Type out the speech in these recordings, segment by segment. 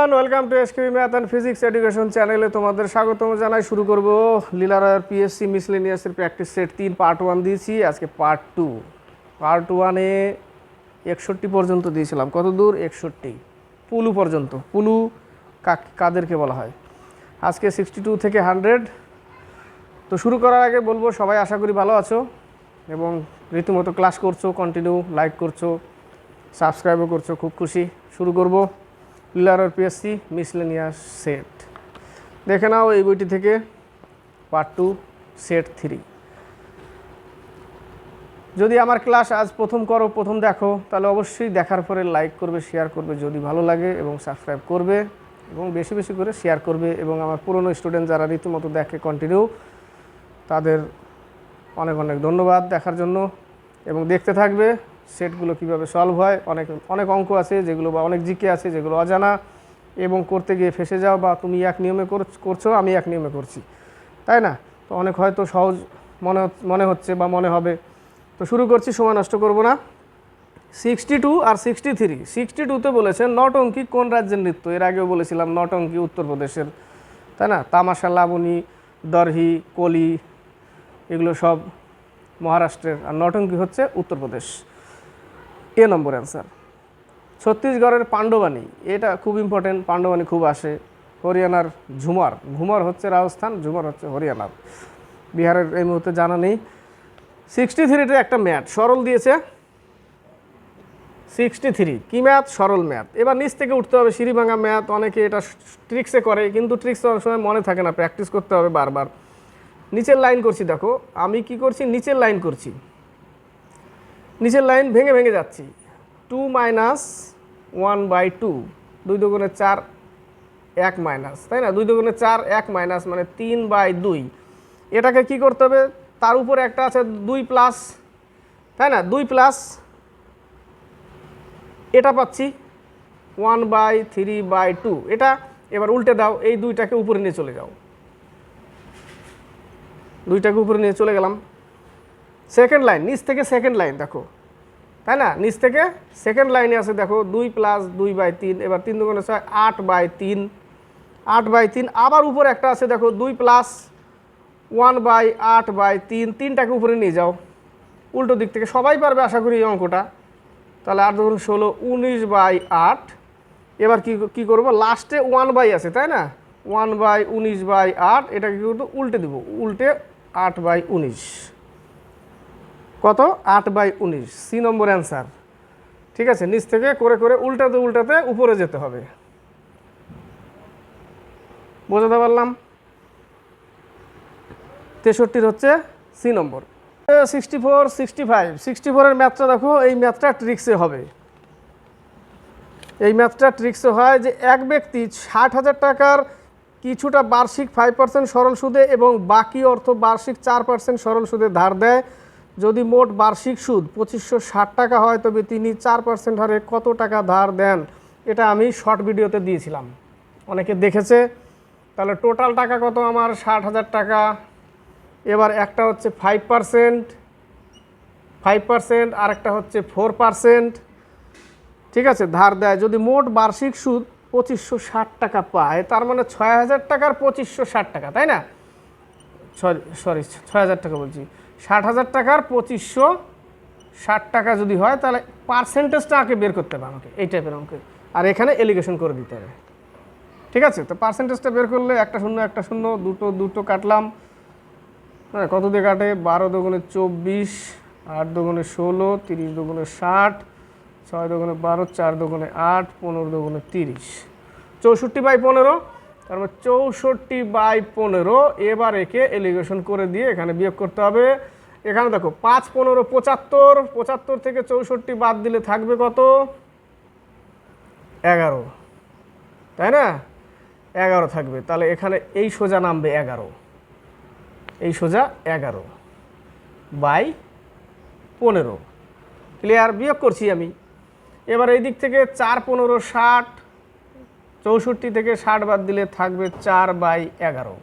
Everyone, welcome to SQ math and physics education চ্যানেলে তোমাদের স্বাগতম জানাই। শুরু করব লীলারায়ের পিএসসি মিসলেনিয়াসের প্র্যাকটিস সেট তিন পার্ট ওয়ান দিয়েছি। আজকে পার্ট টু পার্ট ওয়ানে একষট্টি পর্যন্ত দিয়েছিলাম। কত দূর? একষট্টি। পুলু পর্যন্ত। পুলু কাদেরকে বলা হয়। আজকে সিক্সটি টু থেকে হান্ড্রেড তো শুরু করার আগে বলব, সবাই আশা করি ভালো আছো এবং রীতিমতো ক্লাস করছ কন্টিনিউ লাইক করছ সাবস্ক্রাইবও করছ। খুব খুশি। শুরু করব। লিলার পিএসসি মিসলেনিয়াস সেট দেখে নাও এই বইটি থেকে পার্ট টু সেট থ্রি যদি আমার ক্লাস আজ প্রথম করো, প্রথম দেখো, তাহলে অবশ্যই দেখার পরে লাইক করবে শেয়ার করবে, যদি ভালো লাগে এবং সাবস্ক্রাইব করবে এবং বেশি বেশি করে শেয়ার করবে এবং আমার পুরনো স্টুডেন্ট যারা রীতিমতো দেখে কন্টিনিউ তাদের অনেক অনেক ধন্যবাদ দেখার জন্য এবং দেখতে থাকবে সেটগুলো কীভাবে সলভ হয়, অনেক অনেক অঙ্ক আছে যেগুলো বা অনেক জিকে আছে যেগুলো অজানা এবং করতে গিয়ে ফেসে যাও বা তুমি এক নিয়মে কর- করছ, আমি এক নিয়মে করছি। তাই না? তো অনেক হয়তো সহজ মনে মনে হচ্ছে বা মনে হবে। তো শুরু করছি, সময় নষ্ট করব না। সিক্সটি টু আর সিক্সটি থ্রি সিক্সটি টুতে বলেছেন, নটঙ্কি কোন রাজ্যের নৃত্য? এর আগেও বলেছিলাম, নটঙ্কি উত্তরপ্রদেশের তাই না? তামাশা, লাবণী, দরহি, কলি, এগুলো সব মহারাষ্ট্রের। আর নটঙ্কি হচ্ছে উত্তরপ্রদেশ এ নম্বর অ্যান্সার ছত্তিশগড়ের পাণ্ডবানী, এটা খুব ইম্পর্টেন্ট পাণ্ডবানী খুব আসে। হরিয়ানার ঝুমার ঘুমার হচ্ছে রাজস্থান, ঝুমার হচ্ছে হরিয়ানার। বিহারের এই মুহূর্তে জানা নেই। সিক্সটি থ্রিতে একটা ম্যাথ, সরল দিয়েছে। সিক্সটি থ্রি কী ম্যাথ? সরল ম্যাথ। এবার নিচ থেকে উঠতে হবে সিঁড়ি ভাঙা ম্যাথ, অনেকে এটা ট্রিক্সে করে, কিন্তু ট্রিক্স অনেক সময় মনে থাকে না প্র্যাকটিস করতে হবে বারবার। নিচের লাইন করছি, দেখো, আমি কি করছি? নিচের লাইন করছি। নিচের লাইন ভেঙে ভেঙে যাচ্ছি। Two minus one by two, দুই দুগুণে চার, এক মাইনাস, তাই না? দুই দুগুণে চার, এক মাইনাস মানে তিন বাই দুই। এটাকে কি করতে হবে? তার উপরে একটা আছে দুই প্লাস, তাই না? দুই প্লাস, এটা পাচ্ছি one by three by two. এটা এবার উল্টে দাও, এই দুইটাকে উপরে নিয়ে চলে যাও। দুইটাকে উপরে নিয়ে চলে গেলাম। সেকেন্ড লাইন, নিচ থেকে সেকেন্ড লাইন, দেখো। তাই না? নিচ থেকে সেকেন্ড লাইনে আছে, দেখো, দুই প্লাস দুই বাই তিন, এবার তিন দুগুণে ছয়, আট বাই তিন, আট বাই তিন, আবার উপরে একটা আছে, দেখো, দুই প্লাস ওয়ান বাই আট বাই তিন, তিনটাকে উপরে নিয়ে যাও। উল্টো দিক থেকে সবাই পারবে, আশা করি এই অঙ্কটা। তাহলে আট দুগুণ ষোলো, উনিশ বাই আট, এবার কি, কী করব? লাস্টে ওয়ান বাই আছে, তাই না? ওয়ান বাই উনিশ বাই আট, এটাকে কী করব উল্টে দেবো। উল্টে আট বাই উনিশ। কত? আট বাই উনিশ। সি নম্বর অ্যান্সার ঠিক আছে, নিচ থেকে করে করে উল্টাতে উল্টাতে উপরে যেতে হবে। বোঝাতে পারলাম? তেষট্টির হচ্ছে সি নম্বর sixty four sixty five sixty ফোরের ম্যাথটা দেখো, এই ম্যাথটা ট্রিক্সে হবে। এই ম্যাথটা ট্রিক্সে হয় যে এক ব্যক্তি ষাট হাজার টাকার কিছুটা বার্ষিক ফাইভ পার্সেন্ট সরল সুদে এবং বাকি অর্থ বার্ষিক চার পার্সেন্ট সরল সুদে ধার দেয়। যদি মোট বার্ষিক সুদ পঁচিশশো ষাট টাকা হয়, তবে তিনি চার পার্সেন্ট হারে কত টাকা ধার দেন, এটা আমি শর্ট ভিডিওতে দিয়েছিলাম। অনেকে দেখেছে, তাহলে টোটাল টাকা কত আমার? ষাট হাজার টাকা। এবার একটা হচ্ছে ফাইভ পার্সেন্ট ফাইভ পার্সেন্ট, আর একটা হচ্ছে ফোর পার্সেন্ট। ঠিক আছে, ধার দেয়। যদি মোট বার্ষিক সুদ পঁচিশশো ষাট টাকা পায়, তার মানে ছয় হাজার টাকার পঁচিশশো ষাট টাকা, তাই না? সরি সরি, ছয় হাজার টাকা বলছি। ষাট হাজার টাকার পঁচিশশো ষাট টাকা যদি হয়, তাহলে পার্সেন্টেজটা আগে বের করতে হবে আমাকে, এই টাইপের অঙ্কে। আর এখানে এলিগেশন করে দিতে হবে। ঠিক আছে? তো পার্সেন্টেজটা বের করলে একটা শূন্য একটা শূন্য, দুটো দুটো কাটলাম। হ্যাঁ কত দিয়ে কাটে? বারো দুগুণে চব্বিশ, আট দুগুণে ষোলো, তিরিশ দুগুণে ষাট, ছয় দুগুণে বারো, চার দুগুণে আট, পনেরো দুগুণে তিরিশ। চৌষট্টি বাই পনেরো তারপর চৌষট্টি বাই পনেরো, এবার একে এলিগেশন করে দিয়ে এখানে বিয়োগ করতে হবে। এখানে দেখো, পাঁচ পনেরো পঁচাত্তর পঁচাত্তর থেকে চৌষট্টি বাদ দিলে থাকবে কত? এগারো। তাই না? এগারো থাকবে। তাহলে এখানে এই সোজা নামবে এগারো। এই সোজা এগারো বাই পনেরো। ক্লিয়ার বিয়োগ করছি আমি। এবার এই দিক থেকে চার পনেরো ষাট, চৌষট্টি থেকে ষাট বাদ দিলে থাকবে চার বাই এগারো।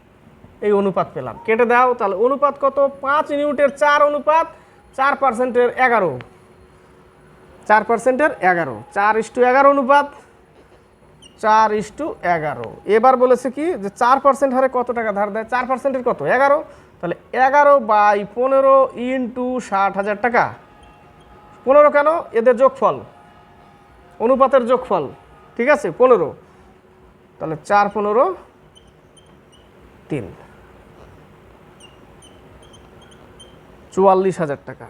এই অনুপাত পেলাম। কেটে দাও, তাহলে অনুপাত কত? পাঁচ ইউনিটের চার অনুপাত, চার পার্সেন্টের এগারো। চার পার্সেন্টের এগারো। চার ইস্টু এগারো অনুপাত, চার ইস টু এগারো। এবার বলেছে কি যে চার পার্সেন্ট হারে কত টাকা ধার দেয়? চার পার্সেন্টের কত? এগারো। তাহলে এগারো বাই পনেরো ইন্টু ষাট হাজার টাকা। পনেরো কেন? এদের যোগফল। অনুপাতের যোগফল। ঠিক আছে? পনেরো। তাহলে চার, পনেরো, তিন। চুয়াল্লিশ হাজার টাকা।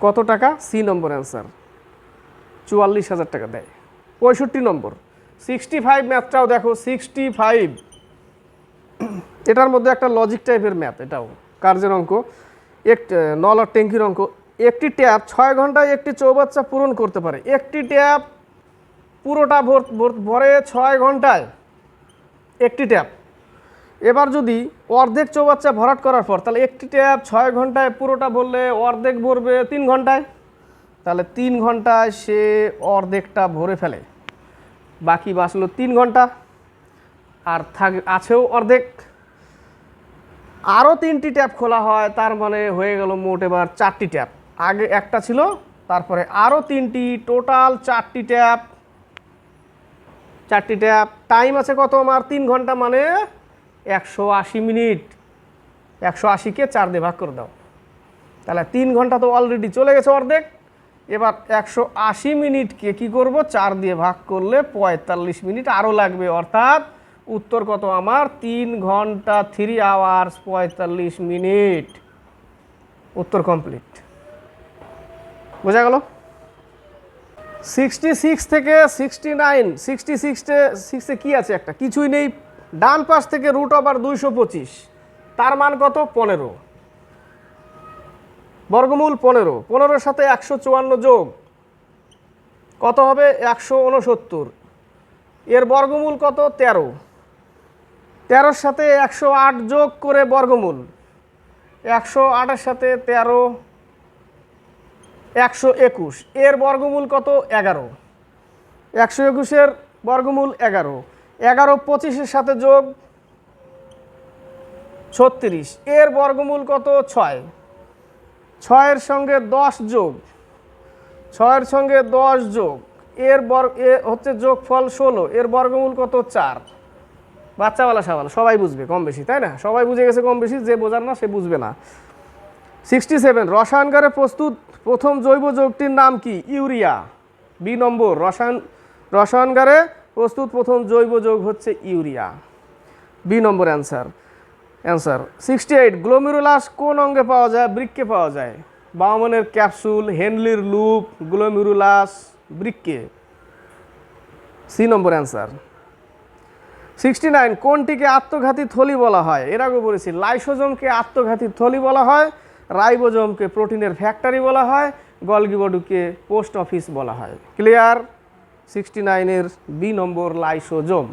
কত টাকা? সি নম্বর অ্যান্সার। চুয়াল্লিশ হাজার টাকা দেয়। পঁয়ষট্টি নম্বর। সিক্সটি ফাইভ ম্যাথটাও দেখো, সিক্সটি ফাইভ। এটার মধ্যে একটা লজিক টাইপের ম্যাথ এটাও। কার্যের অঙ্ক? এক নল আর ট্যাঙ্কির অঙ্ক। একটি ট্যাপ ছয় ঘন্টায় একটি চৌবাচ্চা পূরণ করতে পারে। একটি ট্যাপ পুরোটা ভর- ভরে ছয় ঘন্টায় একটি ট্যাপ এবার যদি অর্ধেক চৌবাচ্চা ভরাট করার পর, তাহলে একটি ট্যাপ ছয় ঘন্টায় পুরোটা ভরলে অর্ধেক ভরবে তিন ঘন্টায়? তাহলে তিন ঘন্টায় সে অর্ধেকটা ভরে ফেলে। বাকি বাঁচলো তিন ঘণ্টা, আর থাক, আছেও অর্ধেক। আরও তিনটি ট্যাপ খোলা হয়, তার মানে হয়ে গেল মোট এবার চারটি ট্যাপ আগে একটা ছিল, তারপরে আরও তিনটি, টোটাল চারটি ট্যাপ চারটি ট্যাপ টাইম আছে কত আমার? তিন ঘণ্টা মানে একশো আশি মিনিট। একশো আশিকে চার দিয়ে ভাগ করে দাও। তাহলে তিন ঘণ্টা তো অলরেডি চলে গেছে অর্ধেক। এবার একশো আশি মিনিটকে কি করব? চার দিয়ে ভাগ করলে পঁয়তাল্লিশ মিনিট আরও লাগবে। অর্থাৎ উত্তর কত আমার? তিন ঘণ্টা থ্রি আওয়ার্স পঁয়তাল্লিশ মিনিট। উত্তর কমপ্লিট বোঝা গেল? সিক্সটি সিক্স থেকে সিক্সটি নাইন সিক্সটি সিক্সটে সিক্সে কী আছে একটা? কিছুই নেই। ডান পাশ থেকে রুট ওভার পঁচিশ। তার মান কত? পনেরো। বর্গমূল পনেরো। পনেরোর সাথে একশো চুয়ান্ন যোগ। কত হবে? একশো উনসত্তর। এর বর্গমূল কত? তেরো। তেরোর সাথে একশো আট যোগ করে বর্গমূল। একশো আটের সাথে তেরো, একশো একুশ। এর বর্গমূল কত? এগারো। একশো একুশের বর্গমূল এগারো। এগারো পঁচিশের সাথে যোগ ছত্রিশ। এর বর্গমূল কত? ছয়। ছয়ের সঙ্গে দশ যোগ। ছয়ের সঙ্গে দশ যোগ। এর বর্গ এ হচ্ছে যোগফল ষোলো। এর বর্গমূল কত? চার। বাচ্চাওয়ালা সাবাল সবাই বুঝবে কম বেশি, তাই না? সবাই বুঝে গেছে কম বেশি, যে বোঝার না সে বুঝবে না। সিক্সটি সেভেন রসায়নগারে প্রস্তুত প্রথম জৈব যৌগটির নাম কি? ইউরিয়া। বি নম্বর, রসায়ন রসায়নগারে প্রস্তুত প্রথম জৈব যৌগ হচ্ছে ইউরিয়া। বি নম্বর answer. Answer sixty eight glomerulus কোন অঙ্গে পাওয়া যায়? বৃক্কে পাওয়া যায়। বাউমনের ক্যাপসুল, হেনলির লুপ গ্লোমিরুলাস বৃক্কে। সি নম্বর অ্যান্সার। সিক্সটি নাইন কোনটিকে আত্মঘাতী থলি বলা হয়? এর আগে বলেছি, লাইসোজমকে আত্মঘাতী থলি বলা হয়, রাইবোজমকে প্রোটিনের ফ্যাক্টরি বলা হয়, গলগিবডুকে পোস্ট অফিস বলা হয়। ক্লিয়ার? সিক্সটি নাইনের বি নম্বর লাইসোজোম।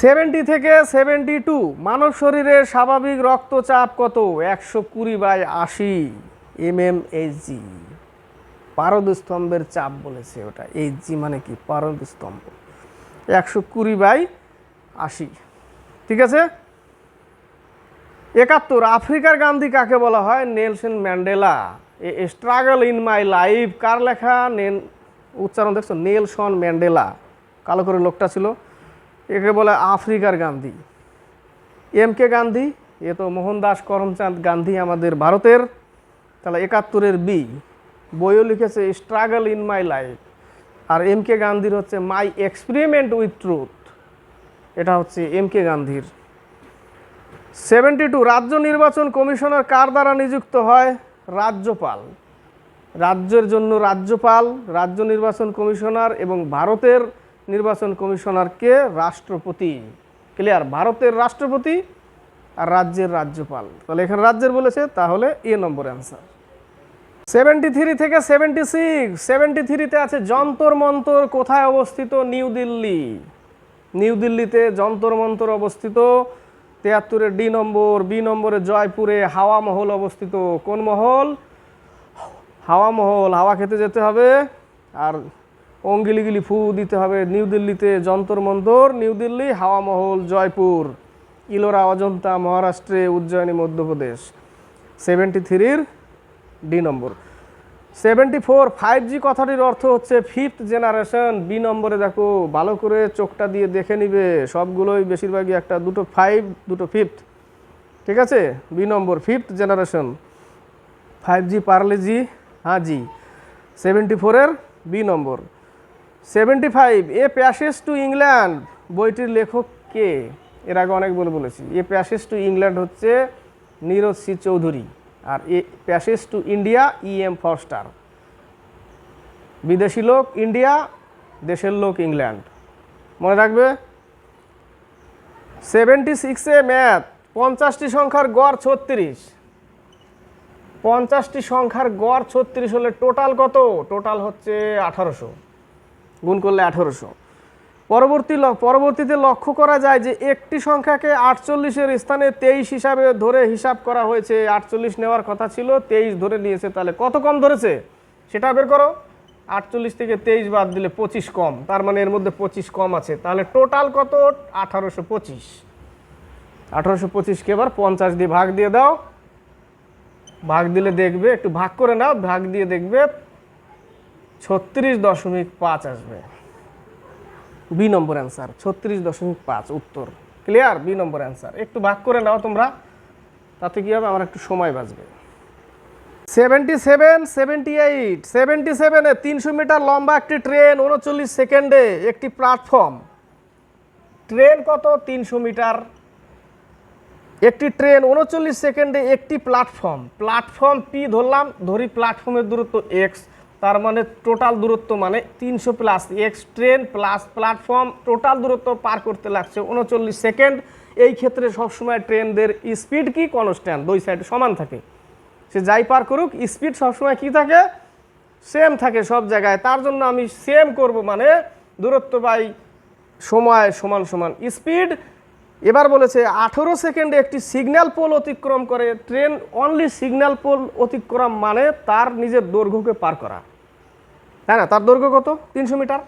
সেভেন্টি থেকে সেভেন্টি টু, মানব শরীরের স্বাভাবিক রক্তচাপ কত? একশো কুড়ি বাই আশি এম এম এইচজি পারদস্তম্ভের চাপ বলেছে ওটা। এইচজি মানে কি? পারদস্তম্ভ। একশো কুড়ি বাই আশি। ঠিক আছে? একাত্তর, আফ্রিকার গান্ধী কাকে বলা হয়? Nelson Mandela. A struggle in my life. কার লেখা? নেন উচ্চারণ দেখছ? Nelson Mandela. কালো করে লোকটা ছিল। একে বলে আফ্রিকার গান্ধী। এম কে গান্ধী, এ তো মোহনদাস করমচাঁদ গান্ধী আমাদের ভারতের। তাহলে একাত্তরের বি। বইও লিখেছে স্ট্রাগল ইন মাই লাইফ আর এম কে গান্ধীর হচ্ছে মাই এক্সপেরিমেন্ট উইথ ট্রুথ এটা হচ্ছে এম কে গান্ধীর। সেভেন্টি টু রাজ্য নির্বাচন কমিশনার কার দ্বারা নিযুক্ত হয়? রাজ্যপাল। রাজ্যের জন্য রাজ্যপাল, রাজ্য নির্বাচন কমিশনার এবং ভারতের নির্বাচন কমিশনারকে রাষ্ট্রপতি। ক্লিয়ার? ভারতের রাষ্ট্রপতি আর রাজ্যের রাজ্যপাল। তাহলে এখানে রাজ্যের বলেছে, তাহলে এ নম্বর অ্যান্সার সেভেন্টি থ্রি থেকে সেভেন্টি সিক্স সেভেন্টি থ্রিতে আছে যন্তর মন্তর, কোথায় অবস্থিত? নিউ দিল্লি। নিউ দিল্লিতে যন্তর মন্তর অবস্থিত। তেয়াত্তরের ডি নম্বর, বি নম্বরে জয়পুরে হাওয়া মহল অবস্থিত। কোন মহল? হাওয়া মহল, হাওয়া খেতে যেতে হবে। আর অঙ্গিলিগিলি ফু দিতে হবে নিউ দিল্লিতে যন্তর মন্তর, নিউ দিল্লি, হাওয়া মহল, জয়পুর, ইলোরা, অজন্তা, মহারাষ্ট্রে, উজ্জয়িনী, মধ্যপ্রদেশ। সেভেন্টি থ্রির ডি নম্বর সেভেন্টি ফোর ফাইভ জি কথাটির অর্থ হচ্ছে ফিফথ জেনারেশন বি নম্বরে দেখো, ভালো করে চোখটা দিয়ে দেখে নিবে। সবগুলোই বেশিরভাগই একটা, দুটো ফাইভ দুটো ফিফথ ঠিক আছে? বি নম্বর fifth generation five G Parle G হ্যাঁ জি। সেভেন্টি ফোরের B number. Seventy five a passage to England বইটির লেখক কে? এর আগে অনেক বলে বলেছি। এ প্যাসেজ টু ইংল্যান্ড হচ্ছে Nirad C Chaudhuri R a passage to India E M Forster বিদেশি লোক ইন্ডিয়া দেশের লোক ইংল্যান্ড মনে রাখবে? সেভেন্টি সিক্সে ম্যাথ পঞ্চাশটি সংখ্যার গড় ছত্রিশ। পঞ্চাশটি সংখ্যার গড় ছত্রিশ হলে টোটাল কত? টোটাল হচ্ছে আঠারোশো। গুণ করলে আঠারোশো। পরবর্তী পরবর্তীতে লক্ষ্য করা যায় যে একটি সংখ্যাকে আটচল্লিশের স্থানে তেইশ হিসাবে ধরে হিসাব করা হয়েছে। আটচল্লিশ নেওয়ার কথা ছিল, তেইশ ধরে নিয়েছে, তাহলে কত কম ধরেছে? সেটা বের করো। আটচল্লিশ থেকে তেইশ বাদ দিলে পঁচিশ কম, তার মানে এর মধ্যে পঁচিশ কম আছে। তাহলে টোটাল কত? আঠারোশো পঁচিশ। আঠারোশো পঁচিশকে এবার পঞ্চাশ দিয়ে ভাগ দিয়ে দাও। ভাগ দিলে দেখবে, একটু ভাগ করে নাও, ভাগ দিয়ে দেখবে ছত্রিশ দশমিক পাঁচ আসবে। বি নম্বর অ্যান্সার, ছত্রিশ দশমিক পাঁচ, উত্তর। ক্লিয়ার? বি নম্বর অ্যান্সার। একটু ভাগ করে নাও তোমরা, তাতে কী হবে? আমার একটু সময় বাঁচবে। Seventy seven seventy eight seventy সেভেনে তিনশো মিটার লম্বা একটি ট্রেন, উনচল্লিশ সেকেন্ডে একটি প্ল্যাটফর্ম। ট্রেন কত? তিনশো মিটার। একটি ট্রেন উনচল্লিশ সেকেন্ডে একটি প্ল্যাটফর্ম প্ল্যাটফর্ম পি ধরলাম, ধরি প্ল্যাটফর্মের দূরত্ব এক্স তার মানে টোটাল দূরত্ব মানে তিনশো plus X train plus platform total দূরত্ব পার করতে লাগছে উনচল্লিশ সেকেন্ড। এই ক্ষেত্রে সবসময় ট্রেনদের স্পিড কি? কনস্ট্যান্ট দুই সাইডে সমান থাকে। সে যাই পার করুক স্পিড সবসময় কি থাকে? সেম থাকে সব জায়গায়। তার জন্য আমি সেম করব মানে দূরত্ব বাই সময় সমান সমান স্পিড এবার বলেছে, আঠেরো সেকেন্ডে একটি সিগন্যাল পোল অতিক্রম করে, ট্রেন অনলি সিগন্যাল পোল অতিক্রম মানে তার নিজের দৈর্ঘ্যকে পার করা। তাই না? তার দৈর্ঘ্য কত? তিনশো মিটার।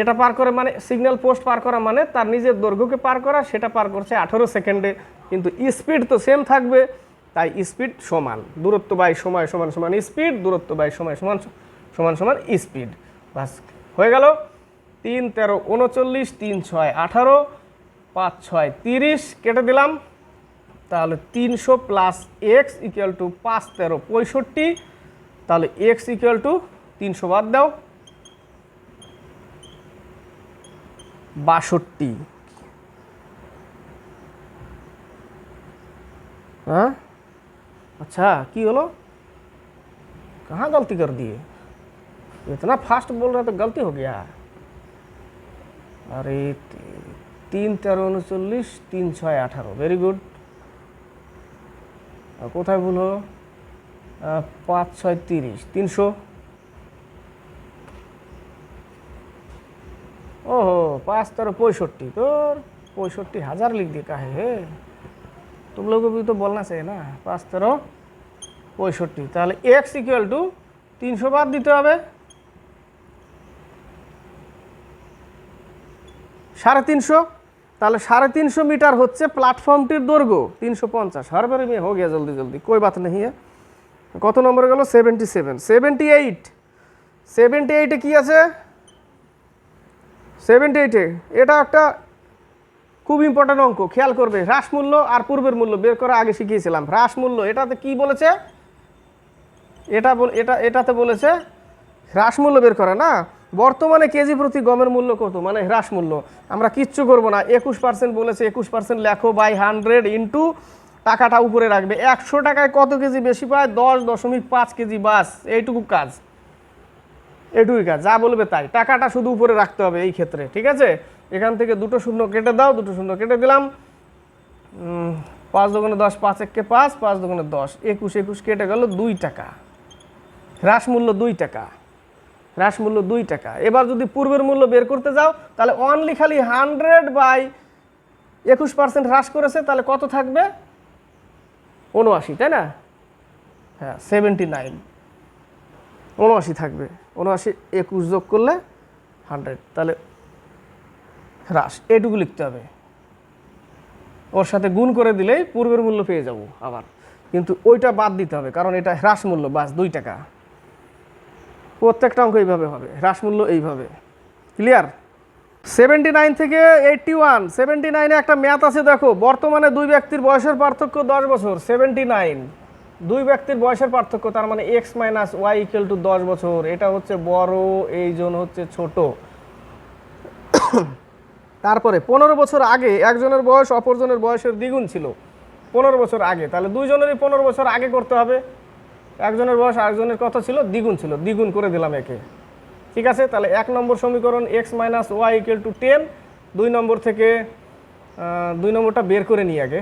এটা পার করে মানে সিগন্যাল পোস্ট পার করা মানে তার নিজের দৈর্ঘ্যকে পার করা, সেটা পার করছে আঠেরো সেকেন্ডে। কিন্তু স্পিড তো সেম থাকবে, তাই স্পিড সমান। দূরত্ব বাই সময় সমান সমান স্পিড, দূরত্ব বাই সময় সমান সমান সমান স্পিড। বাস, হয়ে গেল। তিন তেরো, উনচল্লিশ, তিন ছয়, আঠারো পাঁচ ছয় তিরিশ কেটে দিলাম তাহলে তিনশো প্লাস এক্স ইকুয়াল টু পাঁচ তেরো পঁয়ষট্টি তাহলে এক্স ইকুয়াল টু তিনশো বাদ দাও বাষট্টি हाँ अच्छा की होलो कहाँ गलती कर दिए इतना फास्ट बोल रहा तो गलती हो गया अरे ती- তিন তেরো উনচল্লিশ তিন ছয় আঠারো ভেরি গুড কোথায় ভুল হলো আহ, পাঁচ ছয় তিরিশ তিনশো ओहो पाँच तेरह पैंसठी तो पैंसठी हजार लिख दिया काहे है तुम लोगों को भी तो बोलना चाहिए ना पाँच तेरह পঁয়ষট্টি তাহলে এক্স ইকুয়াল টু তিনশো বাদ দিতে হবে সাড়ে তিনশো তাহলে সাড়ে তিনশো মিটার হচ্ছে প্ল্যাটফর্মটির দৈর্ঘ্য। তিনশো পঞ্চাশ। হর বারে মেয়ে হো গিয়া জলদি জলদি। কই বাত নেই হ্যাঁ? কত নম্বরে গেল? Seventy seven seventy eight seventy এইটে কী আছে? সেভেন্টি এইটে এটা একটা খুব ইম্পর্ট্যান্ট অঙ্ক, খেয়াল করবে। হ্রাসমূল্য আর পূর্বের মূল্য বের করা আগে শিখিয়েছিলাম। হ্রাসমূল্য এটাতে কি বলেছে? এটা এটা, এটাতে বলেছে হ্রাসমূল্য বের করে, না? বর্তমানে কেজি প্রতি গমের মূল্য কত? মানে হ্রাস মূল্য। আমরা কিচ্ছু করব না। একুশ পার্সেন্ট বলেছে, একুশ পার্সেন্ট লেখো বাই হান্ড্রেড ইন্টু টাকাটা উপরে রাখবে। একশো টাকায় কত কেজি বেশি পায়? দশ দশমিক পাঁচ কেজি বাস। এইটুকু কাজ। এটুকুই কাজ। যা বলবে তাই। টাকাটা শুধু উপরে রাখতে হবে এই ক্ষেত্রে, ঠিক আছে? এখান থেকে দুটো শূন্য কেটে দাও, দুটো শূন্য কেটে দিলাম। পাঁচ দোকানে দশ, পাঁচ এককে পাঁচ পাঁচ দোকানে দশ। একুশ একুশ কেটে গেল দুই টাকা। হ্রাস মূল্য দুই টাকা। হ্রাস মূল্য দুই টাকা। এবার যদি পূর্বের মূল্য বের করতে যাও, তাহলে অনলি খালি হান্ড্রেড বাই একুশ পার্সেন্ট হ্রাস করেছে, তাহলে কত থাকবে? উনআশি তাই না? হ্যাঁ সেভেন্টি নাইন উনআশি থাকবে। উনআশি একুশ যোগ করলে হান্ড্রেড তাহলে হ্রাস। এটুকু লিখতে হবে। ওর সাথে গুণ করে দিলেই পূর্বের মূল্য পেয়ে যাব আবার। কিন্তু ওইটা বাদ দিতে হবে, কারণ এটা হ্রাস মূল্য, বাস দুই টাকা। প্রত্যেকটা অঙ্ক এইভাবে হবে, হ্রাস মূল্য এইভাবে। ক্লিয়ার সেভেন্টি নাইন থেকে এইটটি ওয়ান সেভেন্টি নাইনে একটা ম্যাথ আছে, দেখো, বর্তমানে দুই ব্যক্তির বয়সের পার্থক্য দশ বছর সেভেন্টি নাইন দুই ব্যক্তির বয়সের পার্থক্য, তার মানে X minus Y equal to দশ বছর, এটা হচ্ছে বড়, এই জন হচ্ছে ছোট। তারপরে, পনেরো বছর আগে একজনের বয়স অপরজনের বয়সের দ্বিগুণ ছিল। পনেরো বছর আগে, তাহলে দুইজনেরই পনেরো বছর আগে করতে হবে। একজনের বয়স আরেকজনের কত ছিল, দ্বিগুণ ছিল, দ্বিগুণ করে দিলাম একে। ঠিক আছে? তাহলে এক নম্বর সমীকরণ X minus Y equal to ten দুই নম্বর থেকে দুই নম্বরটা বের করে নিই আগে।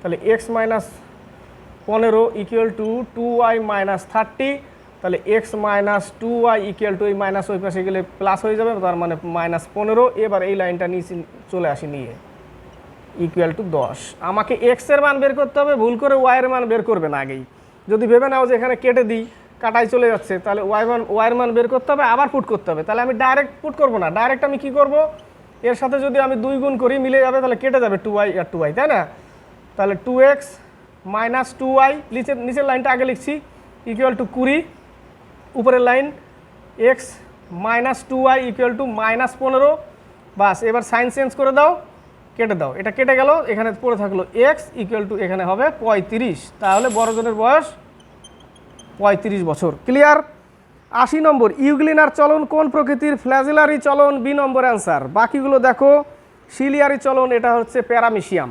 তাহলে এক্স মাইনাস পনেরো equal to two Y minus thirty তাহলে X minus two Y equal to এই মাইনাস ওই পাশে গেলে প্লাস হয়ে যাবে, তার মানে মাইনাস পনেরো। এবার এই লাইনটা নিচে চলে আসি নিয়ে। ইকুয়াল টু দশ। আমাকে এক্সের মান বের করতে হবে, ভুল করে ওয়াইয়ের মান বের করবে না আগেই। যদি ভেবে নাও যে এখানে কেটে দিই কাটাই চলে যাচ্ছে, তাহলে ওয়াই মান ওয়াইয়ের বের করতে হবে, আবার পুট করতে হবে। তাহলে আমি ডাইরেক্ট পুট করব না। ডাইরেক্ট আমি কি করব? এর সাথে যদি আমি দুই গুণ করি, মিলে যাবে, তাহলে কেটে যাবে টু ওয়াই আর টু ওয়াই তাই না? তাহলে two X minus two Y নিচের নিচের লাইনটা আগে লিখছি ইকুয়াল টু কুড়ি, উপরের line X minus two Y equal to minus পনেরো, বাস, এবার সাইন চেঞ্জ করে দাও। কেটে দাও। এটা কেটে গেল, এখানে পড়ে থাকল এক্স ইকুয়াল টু এখানে হবে পঁয়ত্রিশ। তাহলে বড়জনের বয়স পঁয়ত্রিশ বছর। ক্লিয়ার আশি নম্বর ইউগ্লিনার চলন কোন প্রকৃতির? ফ্ল্যাজিলারি চলন, বি নম্বর অ্যান্সার বাকিগুলো দেখো সিলিয়ারি চলন, এটা হচ্ছে প্যারামিশিয়াম।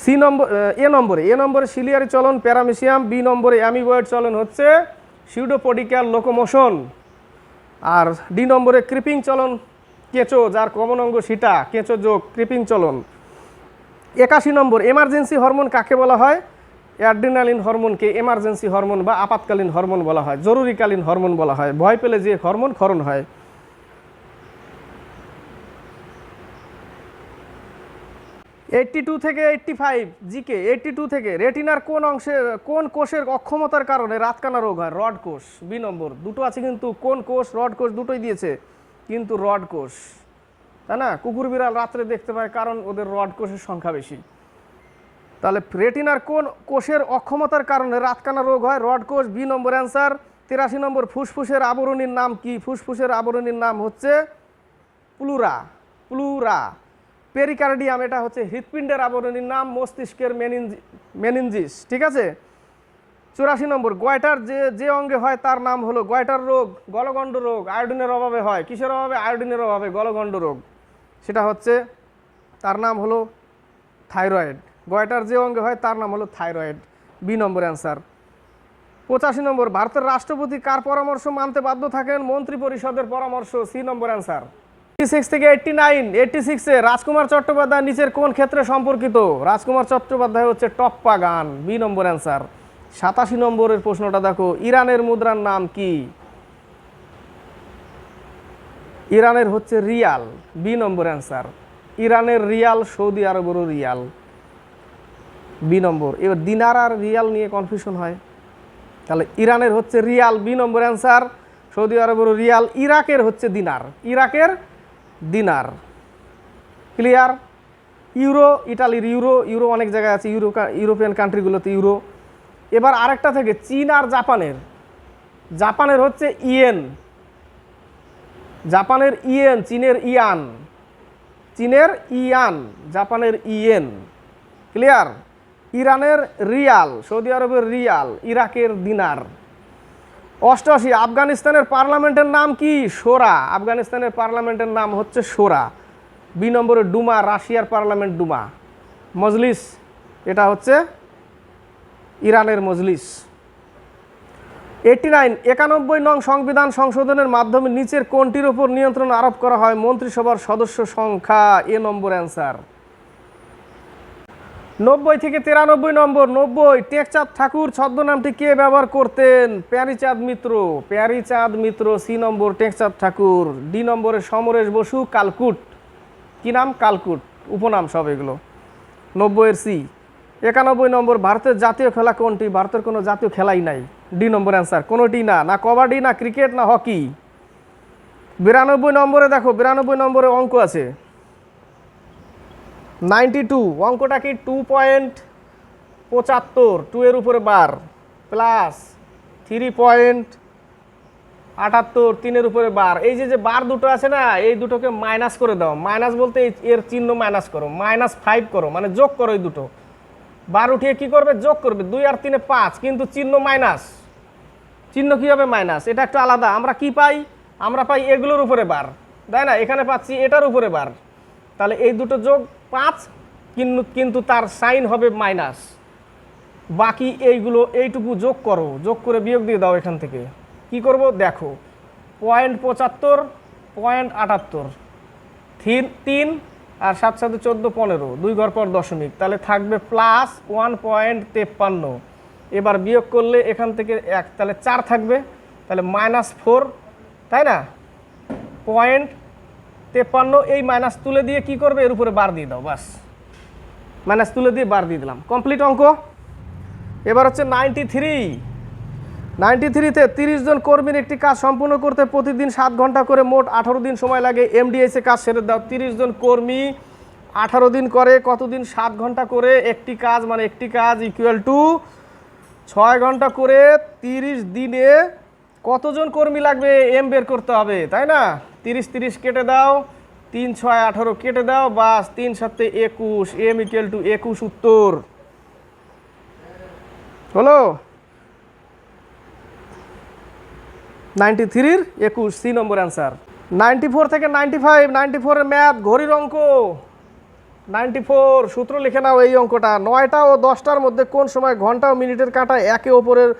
সি নম্বর, এ নম্বরে এ নম্বরে সিলিয়ারি চলন, প্যারামিশিয়াম, বি নম্বরে অ্যামিবয়েড চলন হচ্ছে সিউডোপডিক্যাল লোকোমোশন আর ডি নম্বরে ক্রিপিং চলন কেঁচো, যার কমন অঙ্গ সিটা, কেঁচো যোগ, ক্রিপিং চলন। একাশি নম্বর এমার্জেন্সি হরমোন কাকে বলা হয়? অ্যাড্রিনালিন হরমোনকে এমার্জেন্সি হরমোন বা আপাতকালীন হরমোন বলা হয়, জরুরিকালীন হরমোন বলা হয়। ভয় পেলে যে হরমোন ক্ষরণ হয়। এইটটি টু থেকে eighty five GK eighty two থেকে রেটিনার কোন অংশে, কোন কোষের অক্ষমতার কারণে রাতকানা রোগ হয়? রড কোষ বি নম্বর। দুটো আছে কিন্তু কোন কোষ, রড কোষ দুটোই দিয়েছে। কিন্তু রড কোষ, তাই না? কুকুর বিড়াল রাত্রে দেখতে পায় কারণ ওদের রড কোষের সংখ্যা বেশি। তাহলে রেটিনার কোন কোষের অক্ষমতার কারণে রাতকানা রোগ হয়? রড কোষ, বি নম্বর অ্যান্সার, তিরাশি নম্বর ফুসফুসের আবরণীর নাম কি? ফুসফুসের আবরণীর নাম হচ্ছে প্লুরা প্লুরা। পেরিকার্ডিয়াম, এটা হচ্ছে হৃৎপিণ্ডের আবরণীর নাম, মস্তিষ্কের মেনিনজি, মেনিনজিস, ঠিক আছে? চুরাশি নম্বর গয়টার যে যে অঙ্গে হয় তার নাম হলো গয়টার রোগ, গলগণ্ড রোগ, আয়োডিনের অভাবে হয়। কিসের অভাবে? আয়োডিনের অভাবে, গলগণ্ড রোগ। সেটা হচ্ছে তার নাম হলো থাইরয়েড। গয়টার যে অঙ্গে হয় তার নাম হলো থাইরয়েড। বি নম্বর অ্যান্সার। পঁচাশি নম্বর, ভারতের রাষ্ট্রপতি কার পরামর্শ মানতে বাধ্য থাকেন? মন্ত্রী পরিষদের পরামর্শ, সি নম্বর অ্যান্সার। এইটি সিক্স থেকে এইটটি নাইন এইটটি সিক্সে রাজকুমার চট্টোপাধ্যায় নিচের কোন ক্ষেত্রে সম্পর্কিত? রাজকুমার চট্টোপাধ্যায় হচ্ছে টপ্পা গান। বি নম্বর অ্যান্সার। সাতাশি নম্বরের প্রশ্নটা দেখো, ইরানের মুদ্রার নাম কি? ইরানের হচ্ছে রিয়াল, বি নম্বর অ্যান্সার। ইরানের রিয়াল, সৌদি আরবেরও রিয়াল, বি নম্বর। এবার দিনার আর রিয়াল নিয়ে কনফিউশন হয়। তাহলে ইরানের হচ্ছে রিয়াল, বি নম্বর অ্যান্সার, সৌদি আরবের রিয়াল, ইরাকের হচ্ছে দিনার। ইরাকের দিনার। ক্লিয়ার ইউরো, ইটালির ইউরো ইউরো অনেক জায়গায় আছে ইউরো ইউরোপিয়ান কান্ট্রিগুলোতে ইউরো। এবার আরেকটা থেকে, চীন আর জাপানের। জাপানের হচ্ছে ইয়েন। জাপানের ইয়েন, চীনের ইয়ান। চীনের ইয়ান, জাপানের ইয়েন। ক্লিয়ার ইরানের রিয়াল, সৌদি আরবের রিয়াল, ইরাকের দিনার। অষ্টআশি, আফগানিস্তানের পার্লামেন্টের নাম কি? সোরা। আফগানিস্তানের পার্লামেন্টের নাম হচ্ছে সোরা। বি নম্বরে ডুমা, রাশিয়ার পার্লামেন্ট ডুমা। মজলিস, এটা হচ্ছে ইরানের মজলিস। এইটি নাইন একানব্বই নং সংবিধান সংশোধনের মাধ্যমে নিচের কোনটির ওপর নিয়ন্ত্রণ আরোপ করা হয় মন্ত্রিসভার সদস্য সংখ্যা? এ নম্বর অ্যান্সার। নব্বই থেকে তিরানব্বই নম্বর, নব্বই, টেকচাঁদ ঠাকুর ছদ্মনামটি কে ব্যবহার করতেন? Pearychand Mitra. Pearychand Mitra, C number, Tekchand Thakur. D নম্বরে সমরেশ বসু, কালকুট। কি নাম? কালকুট। উপনাম সব এগুলো। নব্বইয়ের সি। একানব্বই নম্বর, ভারতের জাতীয় খেলা কোনটি? ভারতের কোনো জাতীয় খেলাই নাই। ডি নম্বর অ্যান্সার। কোনোটি না। না কবাডি, না ক্রিকেট, না হকি। বিরানব্বই নম্বরে দেখো, বিরানব্বই নম্বরে অঙ্ক আছে। নাইনটি টু, অঙ্কটা কি টু পয়েন্ট পঁচাত্তর টু এর উপরে বার। প্লাস থ্রি পয়েন্ট আটাত্তর তিনের উপরে বার। এই যে যে বার দুটো আছে না, এই দুটোকে মাইনাস করে দাও। মাইনাস বলতে এর চিহ্ন মাইনাস করো। মাইনাস ফাইভ করো। মানে যোগ করো এই দুটো। বার উঠিয়ে কি করবে? যোগ করবে। দুই আর তিনে পাঁচ, কিন্তু চিহ্ন মাইনাস। চিহ্ন কী হবে মাইনাস? এটা একটু আলাদা। আমরা কি পাই? আমরা পাই এগুলোর উপরে বার। তাই না? এখানে পাচ্ছি এটার উপরে বার। তাহলে এই দুটো যোগ পাঁচ, কিন্তু কিন্তু তার সাইন হবে মাইনাস। বাকি এইগুলো এইটুকু যোগ করো। যোগ করে বিয়োগ দিয়ে দাও এখান থেকে। কি করব? দেখো। পয়েন্ট পঁচাত্তর, পয়েন্ট আটাত্তর। তিন আর সাত সাথে চোদ্দ পনেরো, দুই ঘর পর দশমিক। তাহলে থাকবে প্লাস ওয়ান পয়েন্ট তেপ্পান্ন। এবার বিয়োগ করলে এখান থেকে এক, তাহলে চার থাকবে। তাহলে মাইনাস ফোর তাই না? পয়েন্ট তেপ্পান্ন, এই মাইনাস তুলে দিয়ে কি করবে? এর উপরে বার দিয়ে দাও, বাস। মাইনাস তুলে দিয়ে বার দিয়ে দিলাম। কমপ্লিট অঙ্ক? এবার হচ্ছে নাইনটি থ্রি নাইনটি থ্রিতে তিরিশ জন কর্মীর একটি কাজ সম্পূর্ণ করতে প্রতিদিন সাত ঘণ্টা করে মোট আঠারো দিন সময় লাগে। এমডিএসে কাজ সেরে দাও তিরিশ জন কর্মী আঠারো দিন করে কতদিন? সাত ঘণ্টা করে একটি কাজ মানে একটি কাজ ইকুয়াল টু ছয় ঘণ্টা করে তিরিশ দিনে কতজন কর্মী লাগবে? এম বের করতে হবে, তাই না? তিরিশ তিরিশ কেটে দাও। তিন ছয় আঠারো কেটে দাও। বাস, তিন সাতে একুশ। এম ইকুয়াল টু একুশ উত্তর। হলো? নাইনটি থ্রির একুশ সি নম্বর অ্যান্সার নাইনটি ফোর থেকে নাইনটি ফাইভ নাইনটি ফোরের ম্যাথ ঘড়ির অঙ্ক। নাইনটি ফোর সূত্র লিখে নাও এই অঙ্কটা। নয়টা ও দশটার মধ্যে কোন সময় ঘণ্টা ও মিনিটের কাঁটা একে অপরের,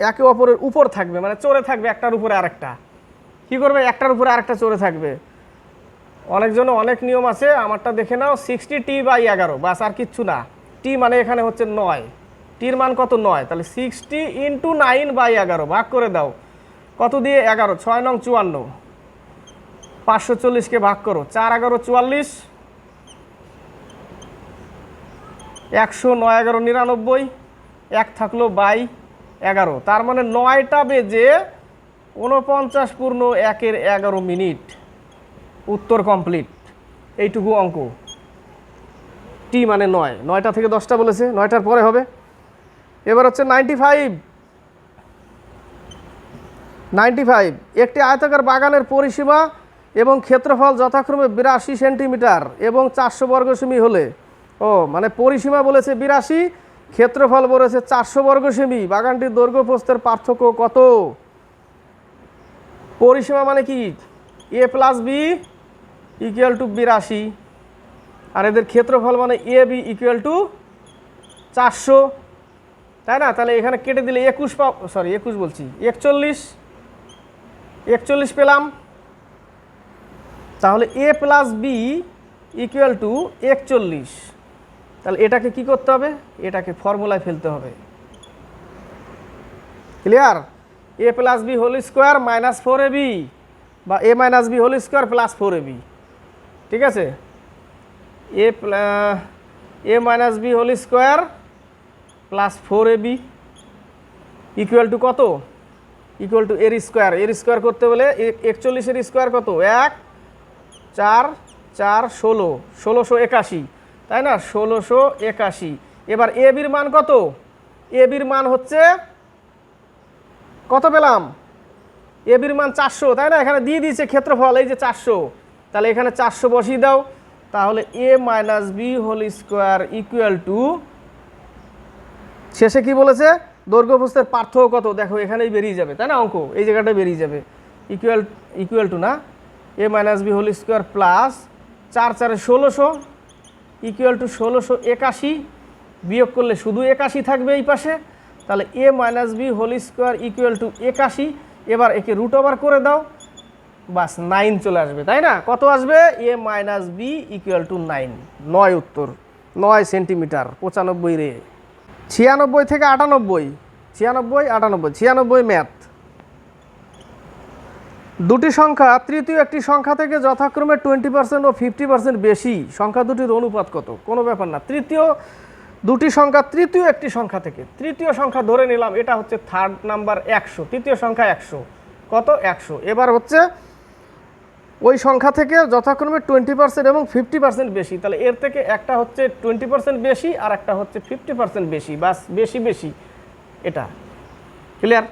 এক- অপরের উপর থাকবে? মানে চড়ে থাকবে একটার উপরে আরেকটা। কি করবে? একটার উপরে আরেকটা চড়ে থাকবে। অনেকজনে অনেক নিয়ম আছে। আমারটা দেখে নাও সিক্সটি টি বাই এগারো। বাস, আর কিচ্ছু না। টি মানে এখানে হচ্ছে নয়। টির মান কত? নয়। তাহলে সিক্সটি ইন্টু নাইন বাই এগারো। ভাগ করে দাও। কত দিয়ে? এগারো, ছয় নং চুয়ান্ন। পাঁচশো চল্লিশকে ভাগ করো, চার এগারো চুয়াল্লিশ। একশো নয় এগারো নিরানব্বই, এক থাকল বাই এগারো। তার মানে নয়টা বেজে উনপঞ্চাশ পূর্ণ একের এগারো মিনিট। উত্তর কমপ্লিট। এইটুকু অঙ্ক। টি মানে নয়। নয়টা থেকে দশটা বলেছে। নয়টার পরে হবে। এবার হচ্ছে নাইনটি ফাইভ। নাইনটি ফাইভ, একটি আয়তাকার বাগানের পরিসীমা এবং ক্ষেত্রফল যথাক্রমে বিরাশি সেন্টিমিটার এবং চারশো বর্গ সেমি হলে। ও মানে পরিসীমা বলেছে বিরাশি, ক্ষেত্রফল বলেছে চারশো বর্গ সেমি বাগানটির দৈর্ঘ্য প্রস্থের পার্থক্য কত? পরিসীমা মানে কি? A plus B equal to বিরাশি। আর এদের ক্ষেত্রফল মানে এ বি ইকুয়াল টু চারশো। তাই না? তাহলে এখানে কেটে দিলে একুশ পা সরি, একুশ বলছি। একচল্লিশ একচল্লিশ পেলাম। তাহলে A plus B equal to একচল্লিশ। তাহলে এটাকে কি করতে হবে? এটাকে ফর্মুলায় ফেলতে হবে। Clear A plus B whole square minus four A B বা A minus B whole square plus four A B. ঠিক আছে? A A minus B whole square plus four A B equal to কত? Equal to এর square এর square করতে বলে একচল্লিশের square কত? এক, চার চার, ষোলো। ষোলোশো একাশি। তাই না? ষোলোশো একাশি। এবার এ বির মান কত? এ বির মান হচ্ছে কত পেলাম? এ বির মান চারশো। তাই না? এখানে দিয়ে দিয়েছে ক্ষেত্রফল, এই যে চারশো। তাহলে এখানে চারশো বসিয়ে দাও। তাহলে A minus B whole square equal to শেষে কি বলেছে? দৈর্ঘ্য প্রস্থের পার্থক্য কত? দেখো, এখানেই বেরিয়ে যাবে, তাই না, অঙ্ক? এই জায়গাটায় বেরিয়ে যাবে। ইকুয়াল ইকুয়াল টু না? A minus B whole square plus চার চারে ষোলোশো ইকুয়াল টু ষোলোশো একাশি, বিয়োগ করলে শুধু একাশি থাকবে এই পাশে। তাহলে A minus B whole square equal to একাশি, এবার একে রুট ওভার করে দাও। বাস নাইন চলে আসবে, তাই না? কত আসবে? A minus B equal to nine নয় উত্তর, নয় সেন্টিমিটার পঁচানব্বই রে। ছিয়ানব্বই থেকে আটানব্বই। ছিয়ানব্বই আটানব্বই, ছিয়ানব্বই ম্যাথ। দুটি সংখ্যা, তৃতীয় একটি সংখ্যা থেকে যথাক্রমে টোয়েন্টি পার্সেন্ট ও ফিফটি পার্সেন্ট বেশি। সংখ্যা দুটির অনুপাত কত? কোনো ব্যাপার না। তৃতীয় দুটি সংখ্যা, তৃতীয় একটি সংখ্যা থেকে। তৃতীয় সংখ্যা ধরে নিলাম, এটা হচ্ছে থার্ড নাম্বার একশো। তৃতীয় সংখ্যা একশো। কত? একশো। এবার হচ্ছে ওই সংখ্যা থেকে যথাক্রমে টোয়েন্টি পার্সেন্ট এবং ফিফটি পার্সেন্ট বেশি। তাহলে এর থেকে একটা হচ্ছে টোয়েন্টি পার্সেন্ট বেশি আর একটা হচ্ছে ফিফটি পার্সেন্ট বেশি। বাস, বেশি বেশি। এটা। ক্লিয়ার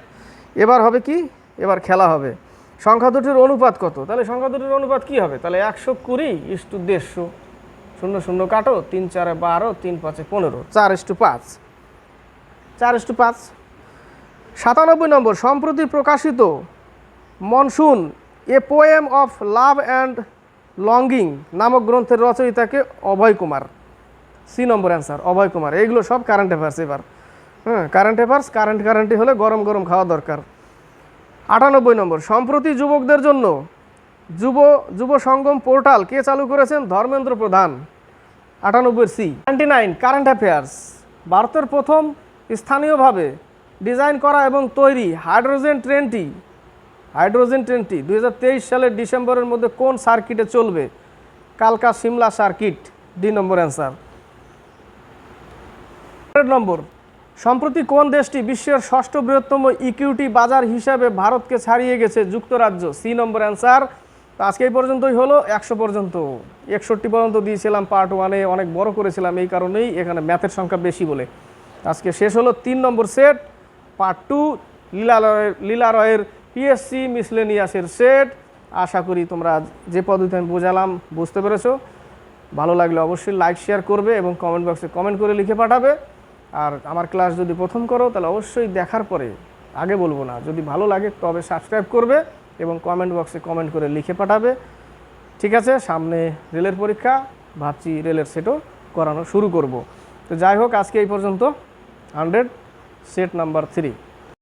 এবার হবে কি? এবার খেলা হবে। সংখ্যা দুটির অনুপাত কত? তাহলে সংখ্যা দুটির অনুপাত কি হবে? তাহলে একশো কুড়ি ইস টু দেড়শো। শূন্য শূন্য কাটো, তিন চারে বারো, তিন পাঁচে পনেরো। চার ইস টু পাঁচ। চার ইস টু পাঁচ। সাতানব্বই নম্বর, সম্প্রতি প্রকাশিত monsoon a poem of love and longing নামক গ্রন্থের রচয়িতাকে অভয় কুমার। সি নম্বর অ্যান্সার অভয় কুমার। এইগুলো সব কারেন্ট অ্যাফেয়ার্স এবার। হ্যাঁ কারেন্ট অ্যাফেয়ার্স কারেন্ট কারেন্টই হলে গরম গরম খাওয়া দরকার। আটানব্বই নম্বর সম্প্রতি যুবকদের জন্য যুব যুব সঙ্গম পোর্টাল কে চালু করেছেন ধর্মেন্দ্র প্রধান? আটানব্বই C ninety nine current affairs ভারতের প্রথম স্থানীয়ভাবে ডিজাইন করা এবং তৈরি হাইড্রোজেন ট্রেনটি হাইড্রোজেন ট্রেনটি দুই হাজার তেইশ সালের ডিসেম্বরের মধ্যে কোন সার্কিটে চলবে? কালকা Simla circuit, D number answer. Number, সম্প্রতি কোন দেশটি বিশ্বের ষষ্ঠ বৃহত্তম ইকুইটি বাজার হিসাবে ভারতকে ছাড়িয়ে গেছে? যুক্তরাজ্য, সি নম্বর অ্যান্সার। তো আজকে এই পর্যন্তই হলো, একশো পর্যন্ত। একষট্টি পর্যন্ত দিয়েছিলাম পার্ট ওয়ানে, অনেক বড় করেছিলাম, এই কারণেই এখানে ম্যাথের সংখ্যা বেশি বলে। আজকে শেষ হলো তিন number set, part two Leela রয়ের লীলা রয়ের পিএসসি মিসলেনিয়াসের সেট আশা করি তোমরা যে পদ্ধতি আমি বোঝালাম বুঝতে পেরেছ। ভালো লাগলে অবশ্যই লাইক শেয়ার করবে এবং কমেন্ট বক্সে কমেন্ট করে লিখে পাঠাবে। আর আমার ক্লাস যদি প্রথম করো, তাহলে অবশ্যই দেখার পরে, আগে বলব না, যদি ভালো লাগে তবে সাবস্ক্রাইব করবে এবং কমেন্ট বক্সে কমেন্ট করে লিখে পাঠাবে। ঠিক আছে, সামনে রেলের পরীক্ষা, ভাবছি রেলের সেটও করানো শুরু করব। তো যাই হোক, আজকে এই পর্যন্ত। Hundred set number three